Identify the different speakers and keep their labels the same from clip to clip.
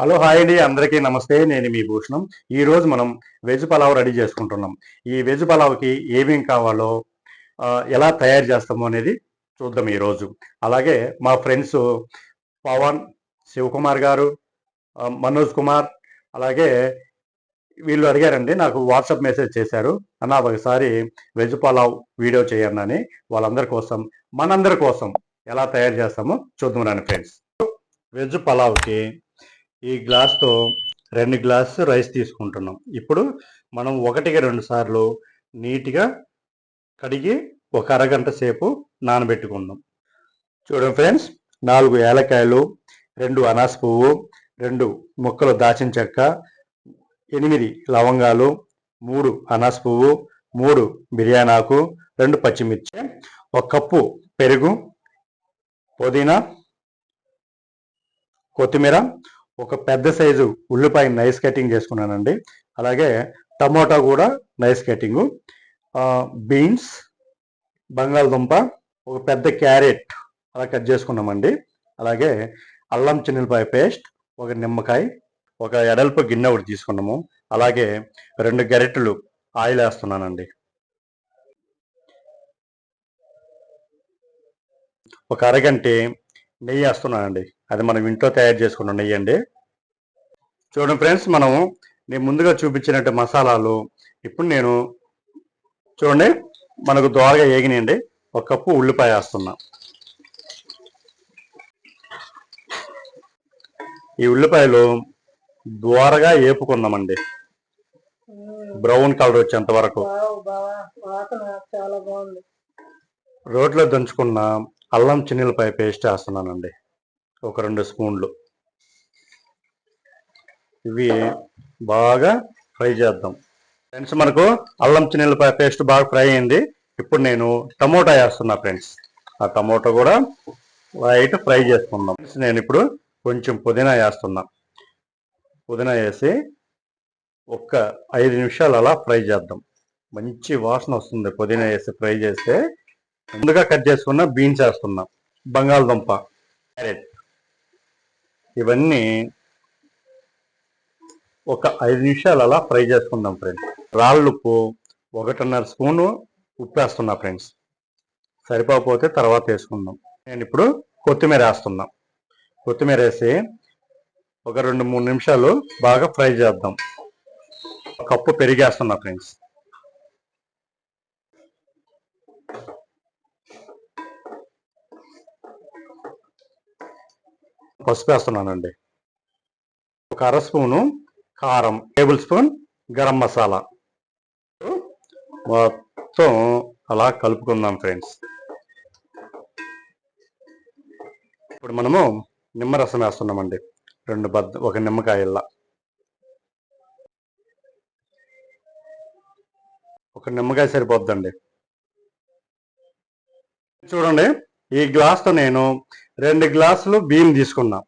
Speaker 1: Hello hi అండి. అందరికీ నమస్తే. నేను మీ భూషణం. ఈరోజు మనం వెజ్ పలావ్ రెడీ చేసుకుంటున్నాం. ఈ వెజ్ పలావ్కి ఏమేం కావాలో ఎలా తయారు చేస్తామో అనేది చూద్దాం ఈ రోజు. అలాగే మా ఫ్రెండ్స్ పవన్ శివకుమార్ గారు మనోజ్ కుమార్ అలాగే వీళ్ళు అడిగారండి. నాకు వాట్సాప్ మెసేజ్ చేశారు. అన్న ఒకసారి వెజ్ పలావ్ వీడియో చేయండి అని. వాళ్ళందరి కోసం మనందరి కోసం ఎలా తయారు చేస్తామో చూద్దాం రండి ఫ్రెండ్స్. వెజ్ పలావ్కి ఈ గ్లాస్తో రెండు గ్లాస్ రైస్ తీసుకుంటున్నాం. ఇప్పుడు మనం ఒకటికి రెండు సార్లు నీట్గా కడిగి ఒక అరగంట సేపు నానబెట్టుకుందాం. చూడండి ఫ్రెండ్స్ నాలుగు ఏలకాయలు రెండు అనాస పువ్వు రెండు ముక్కలు దాచిన చెక్క ఎనిమిది లవంగాలు మూడు అనాస పువ్వు మూడు బిర్యానీ ఆకు రెండు పచ్చిమిర్చి ఒక కప్పు పెరుగు పుదీనా కొత్తిమీర ఒక పెద్ద సైజు ఉల్లిపాయ నైస్ కటింగ్ చేసుకున్నానండి. అలాగే టమోటా కూడా నైస్ కటింగ్. బీన్స్ బంగాళదుంప ఒక పెద్ద క్యారెట్ అలా కట్ చేసుకున్నామండి. అలాగే అల్లం చిన్నపాయ పేస్ట్ ఒక నిమ్మకాయ ఒక ఎడల్పు గిన్నె ఒకటి తీసుకున్నాము. అలాగే రెండు గరిటెలు ఆయిల్ వేస్తున్నానండి. ఒక అరగంట నెయ్యి వేస్తున్నానండి. అది మనం ఇంట్లో తయారు చేసుకున్న నెయ్యి అండి. చూడండి ఫ్రెండ్స్ మనం నేను ముందుగా చూపించినట్టు మసాలాలు. ఇప్పుడు నేను చూడండి మనకు దోరగా ఏగినాయండి. ఒక కప్పు ఉల్లిపాయ వేస్తున్నా. ఈ ఉల్లిపాయలు దోరగా ఏపుకుందామండి. బ్రౌన్ కలర్ వచ్చేంత వరకు. రోట్లో దంచుకున్న అల్లం చిన్నులపాయ పేస్ట్ వేస్తున్నానండి. ఒక రెండు స్పూన్లు. ఇవి బాగా ఫ్రై చేద్దాం. ఫ్రెండ్స్ మనకు అల్లం చిన్నెల పేస్ట్ బాగా ఫ్రై అయింది. ఇప్పుడు నేను టమోటా వేస్తున్నా ఫ్రెండ్స్. ఆ టమోటా కూడా లైట్ ఫ్రై చేసుకుందాం. ఫ్రెండ్స్ నేను ఇప్పుడు కొంచెం పుదీనా వేస్తున్నా. పుదీనా వేసి ఒక్క ఐదు నిమిషాలు అలా ఫ్రై చేద్దాం. మంచి వాసన వస్తుంది పుదీనా వేసి ఫ్రై చేస్తే. ముందుగా కట్ చేసుకున్న బీన్స్ వేస్తున్నాం. బంగాళదుంప క్యారెట్. ఇవన్నీ ఒక ఐదు నిమిషాలు అలా ఫ్రై చేసుకుందాం ఫ్రెండ్స్ రాళ్ళు ఉప్పు ఒకటిన్నర స్పూను ఉప్పు వేస్తున్నా ఫ్రెండ్స్ సరిపోకపోతే తర్వాత వేసుకుందాం. నేను ఇప్పుడు కొత్తిమీర వేస్తున్నాం. కొత్తిమీర వేసి ఒక రెండు మూడు నిమిషాలు బాగా ఫ్రై చేద్దాం. ఒక కప్పు పెరిగేస్తున్నా ఫ్రెండ్స్ పసుపు వేస్తున్నానండి. ఒక అర స్పూను కారం టేబుల్ స్పూన్ గరం మసాలా. మొత్తం అలా కలుపుకుందాం ఫ్రెండ్స్. ఇప్పుడు మనము నిమ్మరసం వేస్తున్నామండి. రెండు బద్ద ఒక నిమ్మకాయల్లా. ఒక నిమ్మకాయ సరిపోద్దండి. చూడండి ఈ గ్లాస్తో నేను రెండు గ్లాసులు బియ్యం తీసుకున్నా.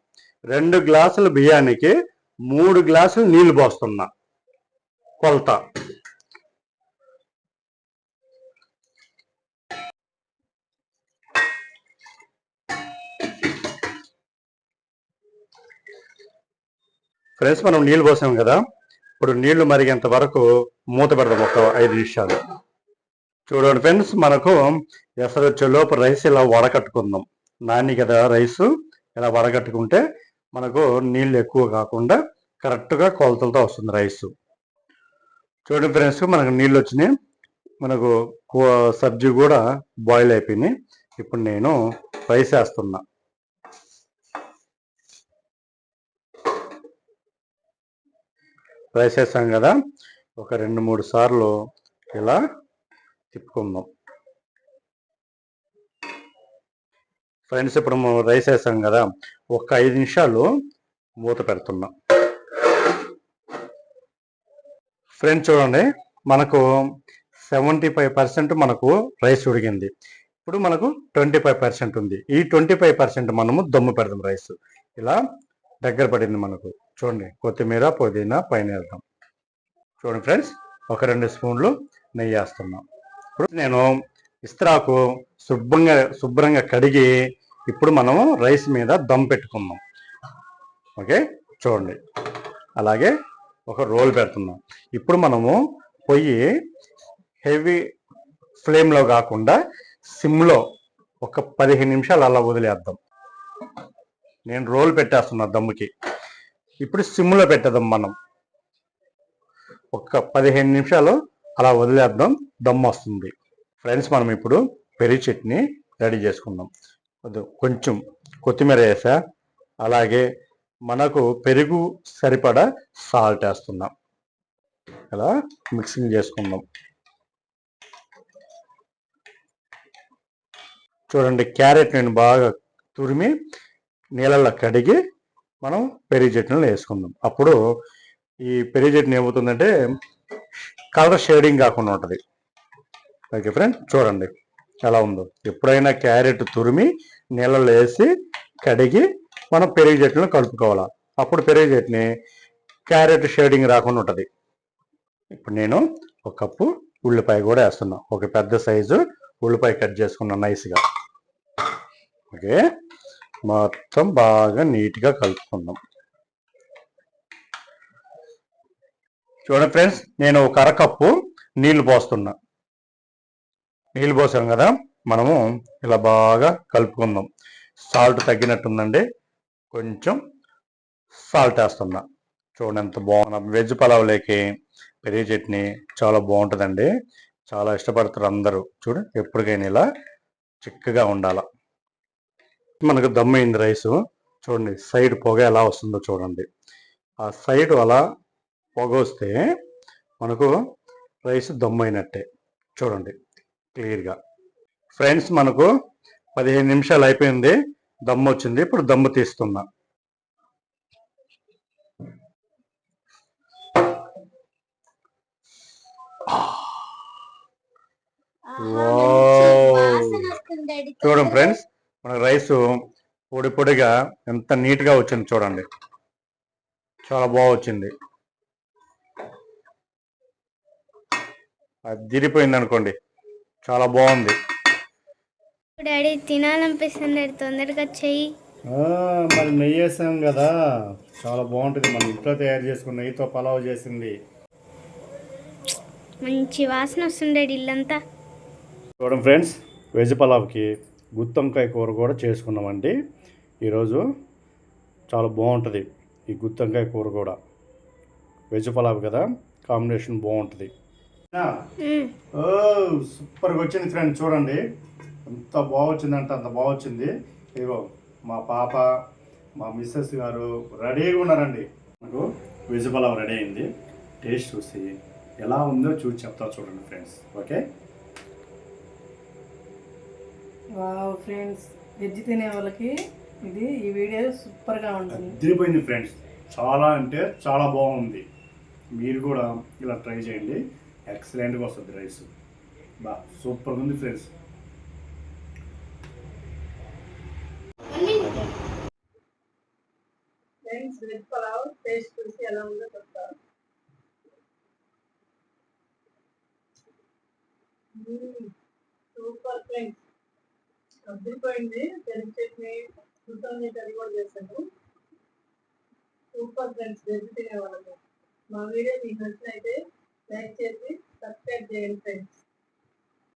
Speaker 1: రెండు గ్లాసులు బియ్యానికి మూడు గ్లాసులు నీళ్ళు పోస్తున్నా. కొలత. ఫ్రెండ్స్ మనం నీళ్ళు పోసాం కదా? ఇప్పుడు నీళ్ళు మరిగేంత వరకు మూత పెడదాం ఒక ఐదు నిమిషాలు. చూడండి ఫ్రెండ్స్ మనకు ఎసరు వచ్చేలోపు రైస్ ఇలా వడకట్టుకుందాం. నాని కదా రైస్ ఇలా వడగట్టుకుంటే మనకు నీళ్ళు ఎక్కువ కాకుండా కరెక్ట్గా కొలతలతో వస్తుంది రైస్. చూడండి ఫ్రెండ్స్ మనకు నీళ్ళు వచ్చినాయి. మనకు సబ్జీ కూడా బాయిల్ అయిపోయినాయి. ఇప్పుడు నేను రైస్ వేస్తున్నా. రైస్ వేసాం కదా ఒక రెండు మూడు సార్లు ఇలా తిప్పుకుందాం. ఫ్రెండ్స్ ఇప్పుడు మనం రైస్ వేసాం కదా ఒక ఐదు నిమిషాలు మూత పెడుతున్నాం. ఫ్రెండ్స్ చూడండి మనకు సెవెంటీ ఫైవ్ పర్సెంట్ మనకు రైస్ ఉడిగింది ఇప్పుడు మనకు ట్వంటీ ఫైవ్ పర్సెంట్ ఉంది. ఈ ట్వంటీ ఫైవ్ పర్సెంట్ మనము దమ్ము పెడదాం రైస్. ఇలా దగ్గర పడింది మనకు. చూడండి కొత్తిమీర పుదీనా పైన వేద్దాం. చూడండి ఫ్రెండ్స్ ఒక రెండు స్పూన్లు నెయ్యి వేస్తున్నాం. ఇప్పుడు నేను ఇస్త్రాకు శుభ్రంగా శుభ్రంగా కడిగి ఇప్పుడు మనము రైస్ మీద దమ్ పెట్టుకుందాం. ఓకే? చూడండి. అలాగే ఒక రోల్ పెడుతున్నాం. ఇప్పుడు మనము పొయ్యి హెవీ ఫ్లేమ్లో కాకుండా సిమ్లో ఒక పదిహేను నిమిషాలు అలా వదిలేద్దాం. నేను రోల్ పెట్టేస్తున్నా దమ్ముకి. ఇప్పుడు సిమ్లో పెట్టేద్దాం మనం. ఒక పదిహేను నిమిషాలు అలా వదిలేద్దాం. దమ్ము వస్తుంది. ఫ్రెండ్స్ మనం ఇప్పుడు పెరుగు చట్నీ రెడీ చేసుకుందాం. కొంచెం కొత్తిమీర వేసా అలాగే మనకు పెరుగు సరిపడా సాల్ట్ వేస్తున్నాం. అలా మిక్సింగ్ చేసుకుందాం. చూడండి క్యారెట్ నేను బాగా తురిమి నీళ్ళల్లో కడిగి మనం పెరుగు చట్నీలో వేసుకుందాం. అప్పుడు ఈ పెరుగు చట్నీ ఏమవుతుందంటే కలర్ షేడింగ్ కాకుండా ఉంటుంది. ఓకే ఫ్రెండ్ చూడండి. ఎలా ఉందో. ఎప్పుడైనా క్యారెట్ తురిమి నీళ్ళలో వేసి కడిగి మనం పెరుగు చెట్లను కలుపుకోవాలి. అప్పుడు పెరుగు చట్నీ క్యారెట్ షేడింగ్ రాకుండా ఉంటుంది. ఇప్పుడు నేను ఒక కప్పు ఉల్లిపాయ కూడా వేస్తున్నా. ఒక పెద్ద సైజు ఉల్లిపాయ కట్ చేసుకున్నా నైస్గా. ఓకే. మొత్తం బాగా నీట్గా కలుపుకుందాం. చూడండి ఫ్రెండ్స్ నేను ఒక అరకప్పు నీళ్ళు పోస్తున్నా. నీళ్ళు పోసాం కదా మనము ఇలా బాగా కలుపుకుందాం. సాల్ట్ తగ్గినట్టుందండి. కొంచెం సాల్ట్ వేస్తున్నా. చూడండి ఎంత బాగున్నా. వెజ్ పలావ్లోకి పెరుగు చట్నీ చాలా బాగుంటుందండి. చాలా ఇష్టపడతారు అందరూ. చూడు ఎప్పటికైనా ఇలా చిక్కగా ఉండాల. మనకు దమ్మైంది రైస్. చూడండి సైడ్ పొగ ఎలా వస్తుందో చూడండి. ఆ సైడ్ అలా పొగ వస్తే మనకు రైస్ దమ్మైనట్టే. చూడండి. క్లియర్గా. ఫ్రెండ్స్ మనకు పదిహేను నిమిషాలు అయిపోయింది. దమ్ము వచ్చింది. ఇప్పుడు దమ్ము తీస్తున్నా. చూడండి ఫ్రెండ్స్ మన రైస్ పొడి పొడిగా ఎంత నీట్గా వచ్చింది చూడండి. చాలా బాగా వచ్చింది. అది తిరిగిపోయింది అనుకోండి చాలా బాగుంది.
Speaker 2: డాడీ తినాలనిపిస్తుంది తొందరగా చెయ్యి.
Speaker 1: మరి నెయ్యి వేసాం కదా. చాలా బాగుంటుంది. మన ఇంట్లో తయారు చేసుకున్న నెయ్యితో పలావ్ చేసింది.
Speaker 2: మంచి వాసన వస్తుంది ఇల్లంతా.
Speaker 1: చూడండి ఫ్రెండ్స్ వెజ్ పలావ్కి గుత్తొంకాయ కూర కూడా చేసుకున్నామండి. ఈరోజు చాలా బాగుంటుంది ఈ గుత్తొంకాయ కూర కూడా. వెజ్ పలావ్ కదా కాంబినేషన్ బాగుంటుంది. ఓ సూపర్గా వచ్చింది ఫ్రెండ్ చూడండి. ఎంత బాగా వచ్చిందంటే అంత బాగా వచ్చింది ఇదిగో మా పాప మా మిస్సెస్ గారు రెడీగా ఉన్నారండి. నాకు వెజ్ పలావ్ రెడీ అయింది. టేస్ట్ చూసి ఎలా ఉందో చూసి చెప్తా చూడండి friends okay?
Speaker 3: Wow friends veg తినే వాళ్ళకి ఇది ఈ వీడియో సూపర్గా ఉంటుంది.
Speaker 1: అదిరిపోయింది ఫ్రెండ్స్. చాలా అంటే చాలా బాగుంది. మీరు కూడా ఇలా ట్రై చేయండి. ఎక్సలెంట్గా వస్తుంది రైస్. బా సూపర్గా ఉంది friends
Speaker 3: friends veg pulao taste చూసి ఎలా ఉందో చెప్తారు సూపర్ ఫ్రెండ్స్ అద్దరిపోయింది పెరుగు చట్నీ గుత్తొంకాయ కర్రీ కూడా చేశాను. సూపర్ ఫ్రెండ్స్ వెజ్ తినేవాళ్ళము. మా వీడియో మీకు నచ్చినైతే దయచేసి సబ్స్క్రైబ్ చేయండి ఫ్రెండ్స్.